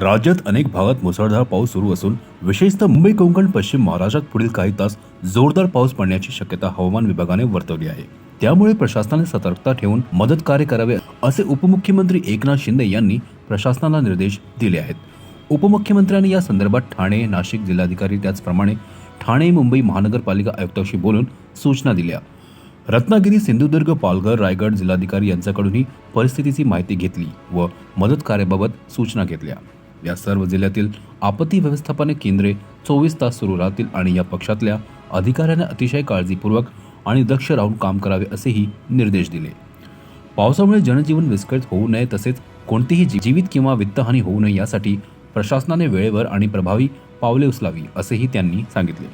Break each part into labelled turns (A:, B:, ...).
A: राज्यात अनेक भागात मुसळधार पाऊस सुरू असून विशेषतः मुंबई कोकण पश्चिम महाराष्ट्रात पुढील काही तास जोरदार पाऊस पडण्याची शक्यता हवामान विभागाने वर्तवली आहे. त्यामुळे प्रशासनाने सतर्कता ठेवून मदत कार्य करावे असे उपमुख्यमंत्री एकनाथ शिंदे यांनी प्रशासनाला निर्देश दिले आहेत. उपमुख्यमंत्र्यांनी या संदर्भात ठाणे नाशिक जिल्हाधिकारी त्याचप्रमाणे ठाणे मुंबई महानगरपालिका आयुक्तांशी बोलून सूचना दिल्या. रत्नागिरी सिंधुदुर्ग पालघर रायगड जिल्हाधिकारी यांच्याकडूनही परिस्थितीची माहिती घेतली व मदत कार्याबाबत सूचना घेतल्या. या सर्व जिल्ह्यातील आपत्ती व्यवस्थापन केंद्रे चोवीस तास सुरू राहतील आणि या पक्षातल्या अधिकाऱ्यांना अतिशय काळजीपूर्वक आणि दक्ष राहून काम करावे असेही निर्देश दिले. पावसामुळे जनजीवन विस्कळीत होऊ नये तसेच कोणतीही जीवित किंवा वित्तहानी होऊ नये यासाठी प्रशासनाने वेळेवर आणि प्रभावी पावले उचलावी असेही त्यांनी सांगितले.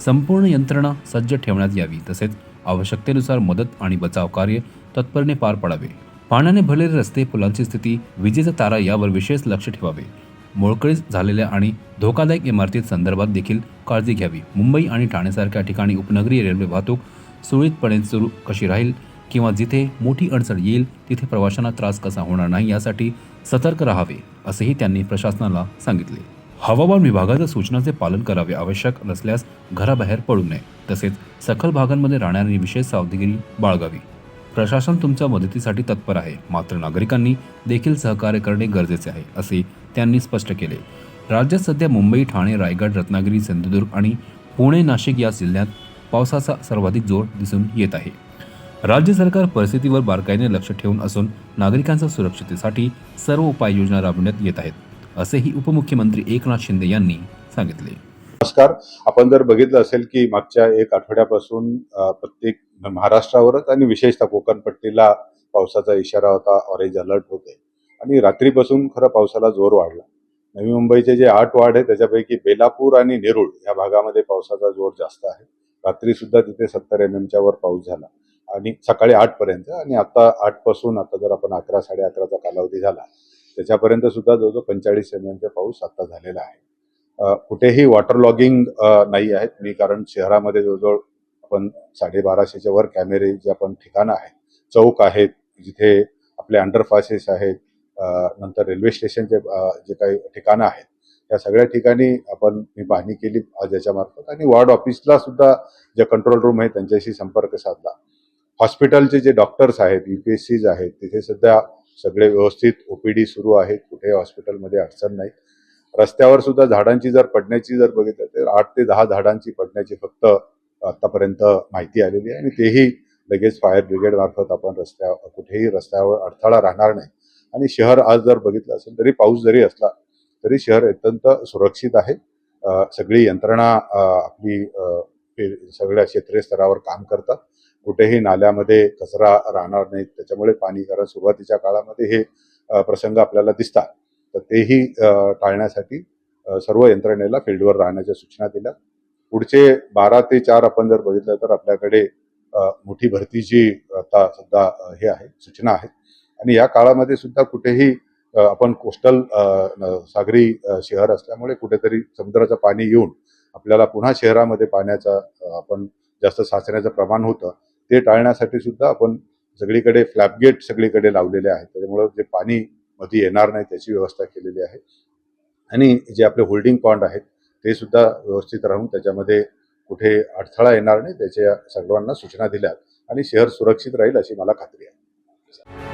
A: संपूर्ण यंत्रणा सज्ज ठेवण्यात यावी तसेच आवश्यकतेनुसार मदत आणि बचाव कार्य तत्परने पार पडावे. पाण्याने भरलेले रस्ते पुलांची स्थिती विजेचा तारा यावर विशेष लक्ष ठेवावे. मोळकळीस झालेल्या आणि धोकादायक इमारती संदर्भात देखील काळजी घ्यावी. मुंबई आणि ठाणेसारख्या ठिकाणी उपनगरीय रेल्वे वाहतूक सुरळीतपणे सुरू कशी राहील किंवा जिथे मोठी अडचण येईल तिथे प्रवाशांना त्रास कसा होणार नाही यासाठी सतर्क राहावे असेही त्यांनी प्रशासनाला सांगितले. हवामान विभागाच्या सूचनांचे पालन करावे आवश्यक नसल्यास घराबाहेर पडू नये. तसेच सखल भागांमध्ये राहणारी विशेष सावधगिरी बाळगावी. प्रशासन तुमच्या मदतीसाठी तत्पर आहे. मात्र नागरिकांनी देखील सहकार्य करणे गरजेचे आहे असे त्यांनी स्पष्ट केले. राज्यात सध्या मुंबई ठाणे रायगड रत्नागिरी सिंधुदुर्ग आणि पुणे नाशिक या जिल्ह्यात पावसाचा सर्वाधिक जोर दिसून येत आहे. राज्य सरकार परिस्थितीवर बारकाईने लक्ष ठेवून असून नागरिकांच्या सुरक्षितेसाठी सर्व उपाययोजना राबवण्यात येत आहेत असेही उपमुख्यमंत्री एकनाथ शिंदे यांनी सांगितले.
B: नमस्कार. आपण जर बघितलं असेल की मागच्या एक आठवड्यापासून प्रत्येक महाराष्ट्रावरच आणि विशेषतः कोकणपट्टीला पावसाचा इशारा होता ऑरेंज अलर्ट होते. आणि रात्रीपासून खरं पावसाला जोर वाढला. नवी मुंबईचे जे आठ वाड आहे त्याच्यापैकी बेलापूर आणि नेरुळ या भागामध्ये पावसाचा जोर जास्त आहे. रात्री सुद्धा तिथे सत्तर एम एमच्या वर पाऊस झाला. आणि सकाळी आठ पर्यंत आणि आता आठपासून आता जर आपण अकरा साडे अकराचा कालावधी झाला त्याच्यापर्यंत सुद्धा जवळजवळ पंचेचाळीस एम एमचा पाऊस आता झालेला आहे. कुठेही वॉटर लॉगिंग नाही आहेत. मी कारण शहरामध्ये जवळजवळ आपण साडेबाराशेच्या वर कॅमेरे जे आपण ठिकाणं आहेत चौक आहेत जिथे आपले अंडरपासेस आहेत नंतर रेल्वे स्टेशनचे जे काही ठिकाणं आहेत या सगळ्या ठिकाणी आपण मी पाहणी केली आज याच्यामार्फत आणि वॉर्ड ऑफिसला सुद्धा जे कंट्रोल रूम आहे त्यांच्याशी संपर्क साधला. हॉस्पिटलचे जे डॉक्टर्स आहेत युपीएससीज आहेत तिथे सध्या सगळे व्यवस्थित ओपीडी सुरू आहेत. कुठे हॉस्पिटलमध्ये अडचण नाही. रस्त्यावर सुद्धा झाडांची जर पडण्याची जर बघितलं तर आठ ते दहा झाडांची पडण्याची फक्त आतापर्यंत माहिती आलेली आहे. आणि तेही लगेच फायर ब्रिगेड मार्फत आपण रस्त्या कुठेही रस्त्यावर अडथळा राहणार नाही. आणि शहर आज जर बघितलं असेल तरी पाऊस जरी असला तरी शहर अत्यंत सुरक्षित आहे. सगळी यंत्रणा आपली सगळ्या क्षेत्रीय स्तरावर काम करतात. कुठेही नाल्यामध्ये कचरा राहणार नाही. त्याच्यामुळे पाणी कारण सुरुवातीच्या काळामध्ये हे प्रसंग आपल्याला दिसतात. तर तेही टाळण्यासाठी सर्व यंत्रणेला फील्डवर राहण्याच्या सूचना दिल्या. पुढचे बारा ते चार आपण जर बघितलं तर आपल्याकडे मोठी भरतीची आता सुद्धा हे आहे सूचना आहेत आणि या काळामध्ये सुद्धा कुठेही आपण कोस्टल सागरी शहर असल्यामुळे कुठेतरी समुद्राचं पाणी येऊन आपल्याला पुन्हा शहरामध्ये पाण्याचा आपण जास्त साचण्याचं प्रमाण होतं ते टाळण्यासाठी सुद्धा आपण सगळीकडे फ्लॅपगेट सगळीकडे लावलेले आहेत. त्याच्यामुळं जे पाणी मध्ये येणार नाही त्याची व्यवस्था केलेली आहे. आणि जे आपले होल्डिंग पॉइंट आहेत ते सुद्धा व्यवस्थित राहून त्याच्यामध्ये कुठे अडथळा येणार नाही त्याच्या सर्वांना सूचना दिल्यात. आणि शहर सुरक्षित राहील अशी मला खात्री आहे.